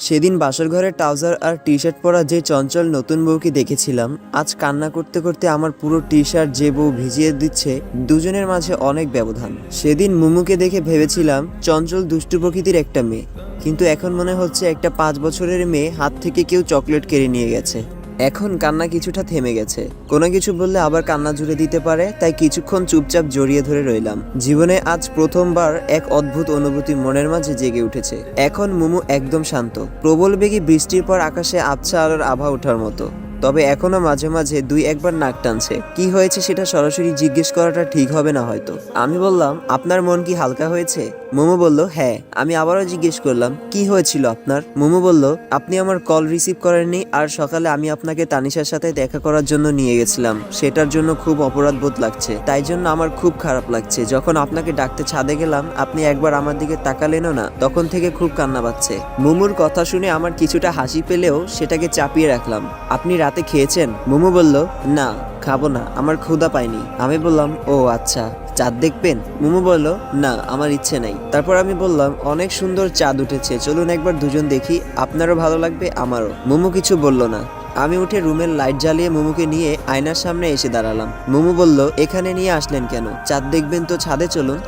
সেদিন বাসর ঘরে ট্রাউজার আর টি শার্ট পরা যে চঞ্চল নতুন বউকে দেখেছিলাম, আজ কান্না করতে করতে আমার পুরো টি শার্ট যে বউ ভিজিয়ে দিচ্ছে, দুজনের মাঝে অনেক ব্যবধান। সেদিন মুমুকে দেখে ভেবেছিলাম, চঞ্চল দুষ্টু প্রকৃতির একটা মেয়ে। কিন্তু এখন মনে হচ্ছে একটা পাঁচ বছরের মেয়ে হাত থেকে কেউ চকলেট কেড়ে নিয়ে গেছে। এখন কান্না কিছুটা থেমে গেছে। কোনো কিছু বললে আবার কান্না জুড়ে দিতে পারে, তাই কিছুক্ষণ চুপচাপ জড়িয়ে ধরে রইলাম। জীবনে আজ প্রথমবার এক অদ্ভুত অনুভূতি মনের মাঝে জেগে উঠেছে। এখন মুমু একদম শান্ত। প্রবল বেগে বৃষ্টির পর আকাশে আবছা আলোর আভা ওঠার মতো। তবে এখনও মাঝে মাঝে দুই একবার নাক টানছে। কি হয়েছে সেটা সরাসরি জিজ্ঞেস করাটা ঠিক হবে না হয়তো। আমি বললাম, আপনার মন কি হালকা হয়েছে? মোমো বলল হ্যাঁ। আমি আবারও জিজ্ঞেস করলাম, কি হয়েছিল আপনার? মোমো বলল, আপনি আমার কল রিসিভ করেননি আর সকালে আমি আপনাকে তানিশার সাথে দেখা করার জন্য নিয়ে গেছিলাম। সেটার জন্য খুব অপরাধ বোধ লাগছে। তাই জন্য আমার খুব খারাপ লাগছে। যখন আপনাকে ডাকতে ছাদে গেলাম, আপনি একবার আমার দিকে তাকালেনও না। তখন থেকে খুব কান্না পাচ্ছে। মোমোর কথা শুনে আমার কিছুটা হাসি পেলেও সেটাকে চাপিয়ে রাখলাম। আপনি রাতে খেয়েছেন? মোমো বলল, না, খাব না। আমার ক্ষুধা পাইনি আমি বললাম, ও আচ্ছা। চাঁদ দেখবেন? মোমো বলল, না, আমার ইচ্ছে নাই। তারপর আমি বললাম, অনেক সুন্দর চাঁদ উঠেছে, চলুন একবার দুজন দেখি, আপনারও ভালো লাগবে, আমারও। মোমো কিছু বলল না। আমি উঠে রুমের লাইট জ্বালিয়ে মোমোকে নিয়ে আয়নার সামনে এসে দাঁড়ালাম। মোমো বলল, এখানে নিয়ে আসলেন কেন? চাঁদ দেখবেন তো ছাদে, চলুন।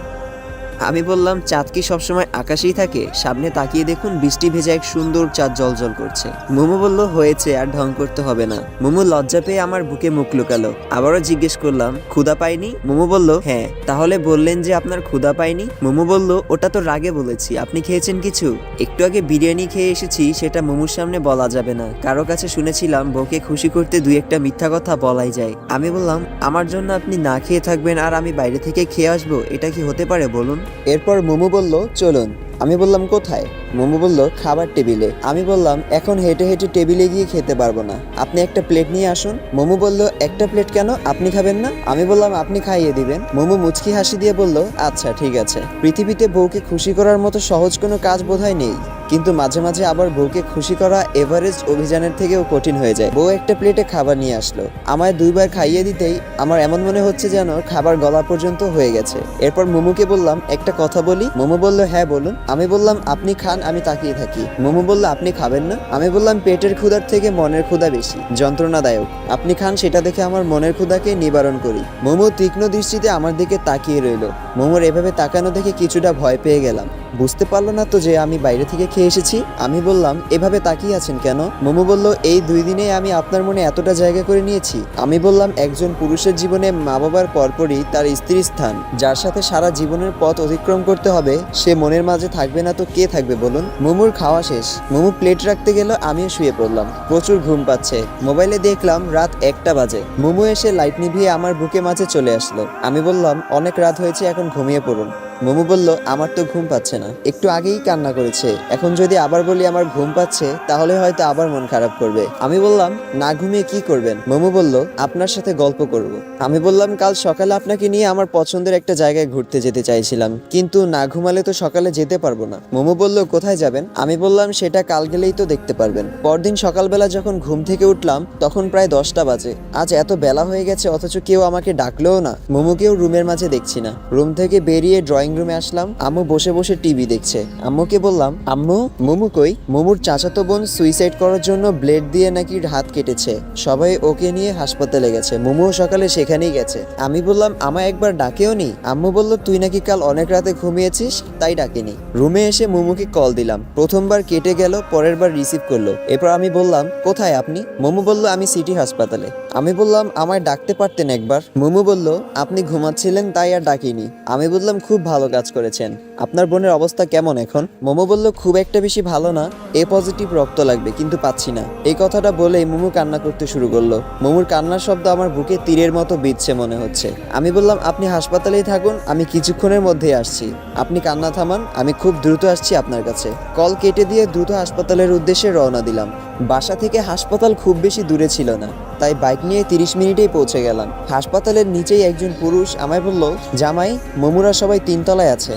আমি বললাম, চাঁদ কি সবসময় আকাশেই থাকে? সামনে তাকিয়ে দেখুন, বৃষ্টি ভেজা এক সুন্দর চাঁদ জলজল করছে। মোমো বলল, হয়েছে, আর ঢং করতে হবে না। মোমো লজ্জা পেয়ে আমার বুকে মুখ লুকালো। আবারও জিজ্ঞেস করলাম ক্ষুদা পাইনি? মোমো বলল হ্যাঁ। তাহলে বললেন যে আপনার ক্ষুদা পাইনি? মোমো বলল, ওটা তো রাগে বলেছি। আপনি খেয়েছেন কিছু? একটু আগে বিরিয়ানি খেয়ে এসেছি, সেটা মোমোর সামনে বলা যাবে না। কারও কাছে শুনেছিলাম, বউকে খুশি করতে দুই একটা মিথ্যা কথা বলাই যায়। আমি বললাম, আমার জন্য আপনি না খেয়ে থাকবেন, আর আমি বাইরে থেকে খেয়ে আসব, এটা কি হতে পারে বলুন? এরপর মোমো বলল চলুন। আমি বললাম, কোথায়? মোমো বলল, খাবার টেবিলে। আমি বললাম, এখন হেঁটে হেঁটে টেবিলে গিয়ে খেতে পারব না। আপনি একটা প্লেট নিয়ে আসুন। মোমো বলল, একটা প্লেট কেন? আপনি খাবেন না? আমি বললাম, আপনি খাইয়ে দিবেন। মোমো মুচকি হাসি দিয়ে বলল আচ্ছা ঠিক আছে। পৃথিবীতে বউকে খুশি করার মতো সহজ কোনো কাজ বোধহয় নেই। কিন্তু মাঝে মাঝে আবার বউকে খুশি করা এভারেস্ট অভিযানের থেকেও কঠিন হয়ে যায়। বউ একটা প্লেটে খাবার নিয়ে আসলো। আমায় দুইবার খাইয়ে দিতেই আমার এমন মনে হচ্ছে যেন খাবার গলা পর্যন্ত হয়ে গেছে। এরপর মোমোকে বললাম, একটা কথা বলি? মোমো বলল হ্যাঁ বলুন। আমি বললাম, আপনি খান, আমি তাকিয়ে থাকি। মোমো বলল, আপনি খাবেন না? আমি বললাম, পেটের ক্ষুধার থেকে মনের ক্ষুধা বেশি, যন্ত্রণাদায়ক। আপনি খান, সেটা দেখে আমার মনের ক্ষুধাকে নিবারণ করি। মোমো তীক্ষ্ণ দৃষ্টিতে আমার দিকে তাকিয়ে রইল। মোমোর এভাবে তাকানো দেখে কিছুটা ভয় পেয়ে গেলাম। বুঝতে পারল না তো যে আমি বাইরে থেকে খেয়ে এসেছি। আমি বললাম, এভাবে তাকিয়ে আছেন কেন? মোমো বলল, এই দুই দিনে আমি আপনার মনে এতটা জায়গা করে নিয়েছি। আমি বললাম, একজন পুরুষের জীবনে মা বাবার পরপরই তার স্ত্রীর স্থান, যার সাথে সারা জীবনের পথ অতিক্রম করতে হবে, সে মনের মাঝে থাকবে না তো কে থাকবে বলুন? মোমোর খাওয়া শেষ। মোমো প্লেট রাখতে গেল, আমিও শুয়ে পড়লাম। প্রচুর ঘুম পাচ্ছে। মোবাইলে দেখলাম রাত একটা বাজে। মোমো এসে লাইট নিভিয়ে আমার বুকে মাঝে চলে আসলো। আমি বললাম, অনেক রাত হয়েছে, এখন ঘুমিয়ে পড়ুন। মোমো বলল, আমার তো ঘুম পাচ্ছে না। একটু আগেই কান্না করেছে। এখন যদি আবার বলি, আমার ঘুম পাচ্ছে, তাহলে হয়তো আবার মন খারাপ করবে। আমি বললাম, না ঘুমিয়ে কি করবেন? মোমো বলল, আপনার সাথে গল্প করব। আমি বললাম, কাল সকালে আপনাকে নিয়ে আমার পছন্দের একটা জায়গায় ঘুরতে যেতে চাইছিলাম। কিন্তু না ঘুমালে তো সকালে যেতে পারব না। মোমো বলল, কোথায় যাবেন? আমি বললাম, সেটা কাল গেলেই তো দেখতে পারবেন। পরদিন সকালবেলা যখন ঘুম থেকে উঠলাম, তখন প্রায় দশটা বাজে। আজ এত বেলা হয়ে গেছে, অথচ কেউ আমাকে ডাকলেও না। মোমোকেও রুমের মাঝে দেখছি না। রুম থেকে বেরিয়ে ড্রয়িং রুমে আসলাম। আম্মু বসে বসে টিভি দেখছে। আম্মুকে বললাম, আম্মু, মোমু কই? মোমুর চাচাতো বোন সুইসাইড করার জন্য ব্লেড দিয়ে নাকি হাত কেটেছে। সবাই ওকে নিয়ে হাসপাতালে গেছে। মোমুও সকালে সেখানেই গেছে। আমি বললাম, আমায় একবার ডাকেও নি। আম্মু বলল, তুই নাকি কাল অনেক রাতে ঘুমিয়েছিস? তাই ডাকিনি। রুমে এসে মোমুকে কল দিলাম। প্রথমবার কেটে গেল, পরের বার রিসিভ করল। এরপর আমি বললাম, কোথায় আপনি? মোমু বলল, আমি সিটি হাসপাতালে। আমি বললাম, আমায় ডাকতে পারতেন একবার? মোমু বলল, আপনি ঘুমাচ্ছিলেন তাই আর ডাকিনি। আমি বললাম, খুব ভালো কাজ করেছেন। আপনার বোনের অবস্থা কেমন এখন? মোমো বলল, খুব একটা বেশি ভালো না। এ পজিটিভ রক্ত লাগবে, কিন্তু পাচ্ছি না। এই কথাটা বলেই মোমো কান্না করতে শুরু করল। মোমুর কান্নার শব্দ আমার বুকে তীরের মতো বিচ্ছে মনে হচ্ছে। আমি বললাম, আপনি হাসপাতালেই থাকুন, আমি কিছুক্ষণের মধ্যেই আসছি। আপনি কান্না থামান, আমি খুব দ্রুত আসছি আপনার কাছে। কল কেটে দিয়ে দ্রুত হাসপাতালের উদ্দেশ্যে রওনা দিলাম। বাসা থেকে হাসপাতাল খুব বেশি দূরে ছিল না, তাই বাইক নিয়ে তিরিশ মিনিটেই পৌঁছে গেলাম। হাসপাতালের নিচেই একজন পুরুষ আমায় বলল, জামাই, মমুরা সবাই তিনতলায় আছে।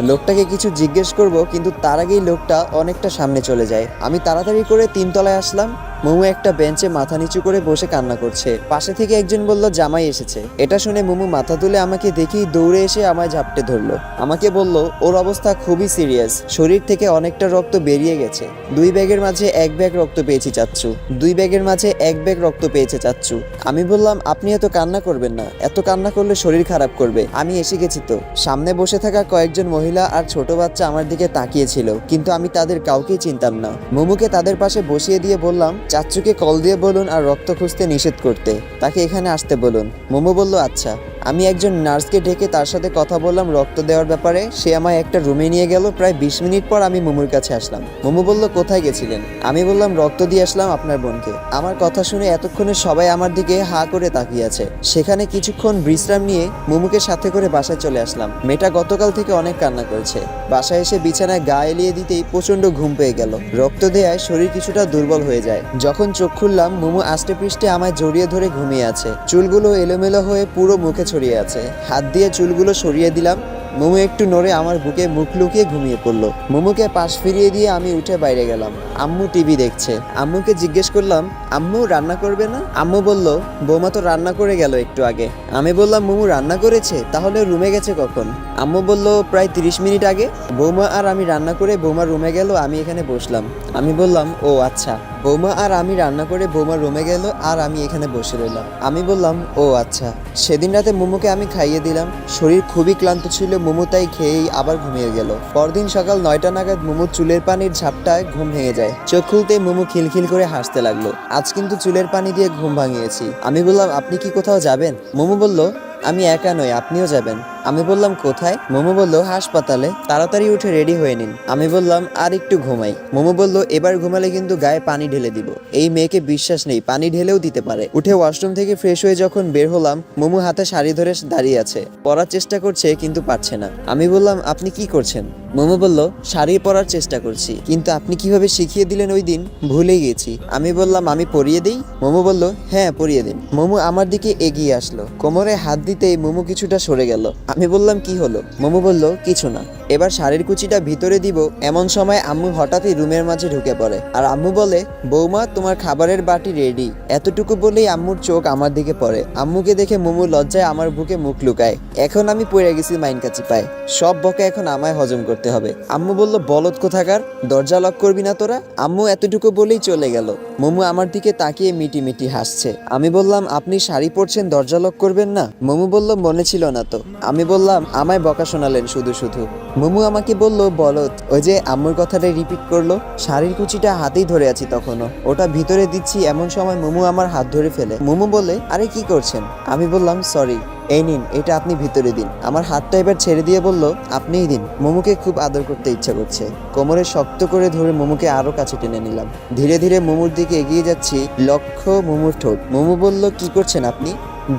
লোকটাকে কিছু জিজ্ঞেস করব, কিন্তু তার আগেই লোকটা অনেকটা সামনে চলে যায়। আমি তাড়াতাড়ি করে তিনতলায় আসলাম। মোমো একটা বেঞ্চে মাথা নিচু করে বসে কান্না করছে। পাশে থেকে একজন বলল, জামাই এসেছে। এটা শুনে মোমো মাথা তুলে আমাকে দেখেই দৌড়ে এসে আমায় ঝাপটে ধরলো। আমাকে বলল, ওর অবস্থা খুবই সিরিয়াস। শরীর থেকে অনেকটা রক্ত বেরিয়ে গেছে। দুই ব্যাগের মাঝে এক ব্যাগ রক্ত পেয়েছি চাচ্ছু দুই ব্যাগের মাঝে এক ব্যাগ রক্ত পেয়েছে চাচ্ছু আমি বললাম, আপনি এত কান্না করবেন না। এত কান্না করলে শরীর খারাপ করবে। আমি এসে গেছি তো। সামনে বসে থাকা কয়েকজন মহিলা আর ছোট বাচ্চা আমার দিকে তাকিয়েছিল, কিন্তু আমি তাদের কাউকেই চিনতাম না। মোমুকে তাদের পাশে বসিয়ে দিয়ে বললাম চাচ্চুকে কল দিয়ে বলুন আর রক্ত খুঁজতে নিষেধ করতে। তাকে এখানে আসতে বলুন। মোমো বলল আচ্ছা। আমি একজন নার্সকে ডেকে তার সাথে কথা বললাম রক্ত দেওয়ার ব্যাপারে। সে আমায় একটা রুমে নিয়ে গেল। প্রায় বিশ মিনিট পর আমি মোমোর কাছে আসলাম। মোমো বলল, কোথায় গেছিলেন? আমি বললাম, রক্ত দিয়ে আসলাম আপনার বোনকে। আমার কথা শুনে এতক্ষণে সবাই আমার দিকে হা করে তাকিয়ে আছে। সেখানে কিছুক্ষণ বিশ্রাম নিয়ে মোমুকে সাথে করে বাসায় চলে আসলাম। মেয়েটা গতকাল থেকে অনেক কান্না করেছে। বাসায় এসে বিছানায় গা এলিয়ে দিতেই প্রচণ্ড ঘুম পেয়ে গেল। রক্ত দেয়ায় শরীর কিছুটা দুর্বল হয়ে যায়। যখন চোখ খুললাম, মোমো আষ্টে পৃষ্ঠে আমায় জড়িয়ে ধরে ঘুমিয়ে আছে। চুলগুলো এলোমেলো হয়ে পুরো মুখে ছড়িয়ে আছে। হাত দিয়ে চুলগুলো সরিয়ে দিলাম। মোমো একটু নড়ে আমার বুকে মুখ লুকিয়ে ঘুমিয়ে পড়ল। মোমোকে পাশ ফিরিয়ে দিয়ে আমি উঠে বাইরে গেলাম। আম্মু টিভি দেখছে। আম্মুকে জিজ্ঞেস করলাম, আম্মু, রান্না করবে না? আম্মু বলল, বৌমা তো রান্না করে গেল একটু আগে। আমি বললাম, মোমো রান্না করেছে? তাহলে রুমে গেছে কখন? আম্মু বলল, প্রায় তিরিশ মিনিট আগে। বৌমা আর আমি রান্না করে বৌমা রুমে গেল, আমি এখানে বসলাম। আমি বললাম, ও আচ্ছা। বৌমা আর আমি রান্না করে বৌমা রুমে গেল আর আমি এখানে বসে রইলাম। আমি বললাম, ও আচ্ছা। সেদিন রাতে মোমোকে আমি খাইয়ে দিলাম। শরীর খুবই ক্লান্ত ছিল, মোমো তাই খেয়েই আবার ঘুমিয়ে গেল। পরদিন সকাল নয়টা নাগাদ মোমোর চুলের পানির ঝাপটায় ঘুম ভেঙে যায়। চোখ খুলতেই মোমো খিলখিল করে হাসতে লাগল। আজ কিন্তু চুলের পানি দিয়ে ঘুম ভাঙিয়েছি। আমি বললাম, আপনি কি কোথাও যাবেন? মোমো বলল আমি একা নই, আপনিও যাবেন। আমি বললাম, কোথায়? মোমো বলল, হাসপাতালে। তাড়াতাড়ি উঠে রেডি হয়ে নিন। আমি বললাম, আর একটু ঘুমাই। মোমো বলল, এবার ঘুমালে কিন্তু গায়ে পানি ঢেলে দিব। এই মেয়েকে বিশ্বাস নেই, পানি ঢেলেও দিতে পারে। উঠে ওয়াশরুম থেকে ফ্রেশ হয়ে যখন বের হলাম, মোমো হাতে শাড়ি ধরে দাঁড়িয়ে আছে। পড়ার চেষ্টা করছে, কিন্তু পারছে না। আমি বললাম, আপনি কি করছেন? মোমো বলল শাড়ি পরার চেষ্টা করছি, কিন্তু আপনি কীভাবে শিখিয়ে দিলেন ওই দিন? ভুলে গেছি। আমি বললাম, আমি পরিয়ে দিই? মোমো বলল হ্যাঁ পরিয়ে দিন। মোমো আমার দিকে এগিয়ে আসলো। কোমরে হাত দিতেই মোমো কিছুটা সরে গেল। আমি বললাম, কি হলো? মোমো বলল, কিছু না। এবার শাড়ির কুচিটা ভিতরে দিব, এমন সময় আম্মু হঠাৎই রুমের মাঝে ঢুকে পড়ে। আর আম্মু বলে, বৌমা, তোমার খাবারের বাটি রেডি এতটুকু বলেই আম্মুর চোখ আমার দিকে পড়ে। আম্মুকে দেখে মোমো লজ্জায় আমার বুকে মুখ লুকায়। এখন আমি পড়ে গেছি মাইন কাছে পায়। সব বকে এখন আমায় হজম করতে হবে। আম্মু বলল, বলদ কোথাকার? দরজা লক করবি না তোরা? আম্মু এতটুকু বলেই চলে গেল। মোমো আমার দিকে তাকিয়ে মিটি মিটি হাসছে। আমি বললাম, আপনি শাড়ি পরছেন, দরজা লক করবেন না? মোমো বলল, মনে ছিল না তো। আমি বললাম, আমায় বকা শোনালেন শুধু শুধু। মোমু আমাকে বলল বলত ওই যে আম্মুর কথাটা রিপিট করল, শাড়ির কুচিটা হাতেই ধরে আছি তখনও। ওটা ভিতরে দিচ্ছি, এমন সময় মোমু আমার হাত ধরে ফেলে। মোমু বলে আরে কি করছেন? আমি বললাম, সরি, এই নিন, এটা আপনি ভিতরে দিন। আমার হাতটা এবার ছেড়ে দিয়ে বলল, আপনিই দিন। মোমুকে খুব আদর করতে ইচ্ছা করছে। কোমরে শক্ত করে ধরে মোমুকে আরও কাছে টেনে নিলাম। ধীরে ধীরে মোমুর দিকে এগিয়ে যাচ্ছি লক্ষ্য মোমুর ঠোঁট। মোমু বলল, কি করছেন আপনি?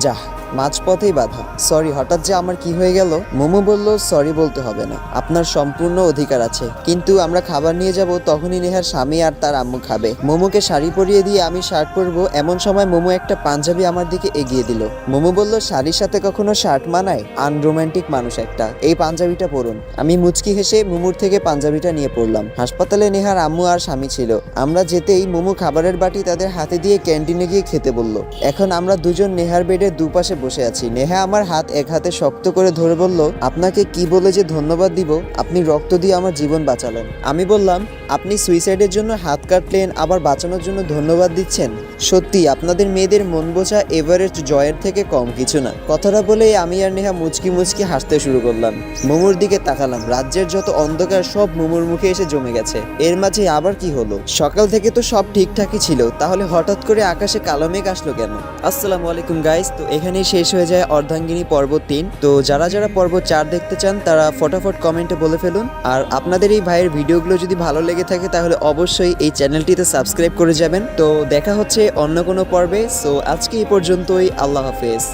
যাহ মাঝপথেই বাধা। সরি হঠাৎ যে আমার কি হয়ে গেল? মোমো বলল সরি বলতে হবে না। আপনার সম্পূর্ণ অধিকার আছে। কিন্তু আমরা খাবার নিয়ে যাব, তখনই নেহার স্বামী আর তার আম্মু খাবে। মোমোকে শাড়ি পরিয়ে দিয়ে আমি শার্ট পরবো। এমন সময় মোমো একটা পাঞ্জাবি আমার দিকে এগিয়ে দিল। মোমো বলল, শাড়ির সাথে কখনো শার্ট মানায়? আনরোমান্টিক মানুষ একটা। এই পাঞ্জাবিটা পরুন। আমি মুচকি হেসে মোমোর থেকে পাঞ্জাবিটা নিয়ে পড়লাম। হাসপাতালে নেহার আম্মু আর স্বামী ছিল। আমরা যেতেই মোমো খাবারের বাটি তাদের হাতে দিয়ে ক্যান্টিনে গিয়ে খেতে বলল। এখন আমরা দুজন নেহার বেডের দুপাশে বসে আছি। নেহা আমার হাত এক হাতে শক্ত করে ধরে বলল, আপনাকে কি বলে যে ধন্যবাদ দিব? আপনি রক্ত দিয়ে আমার জীবন বাঁচালেন। আমি বললাম, আপনি সুইসাইডের জন্য হাত কাটলেন, আবার বাঁচানোর জন্য ধন্যবাদ দিচ্ছেন? সত্যি, আপনাদের মেয়েদের মন বোঝা এভারেস্ট জয়ের থেকে কম কিছু না। কথাটা বলে আমি আর নেহা মুচকি মুচকি হাসতে শুরু করলাম। মোমোর দিকে তাকালাম। রাজ্যের যত অন্ধকার, সব মোমোর মুখে এসে জমে গেছে। এর মাঝে আবার কি হলো? সকাল থেকে তো সব ঠিকঠাকই ছিল। তাহলে হঠাৎ করে আকাশে কালো মেঘ আসলো কেন? আসসালামু আলাইকুম গাইস তো এখানেই শেষ হয়ে যায় অর্ধাঙ্গিনী পর্ব তিন। তো যারা যারা পর্ব চার দেখতে চান, তারা ফটাফট কমেন্টে বলে ফেলুন। আর আপনাদের এই ভাইয়ের ভিডিওগুলো যদি ভালো লেগে থাকে, তাহলে অবশ্যই এই চ্যানেলটিতে সাবস্ক্রাইব করে যাবেন। তো দেখা হচ্ছে অন্য কোনো পর্বে। সো আজকে এই পর্যন্তই। আল্লাহ হাফেজ।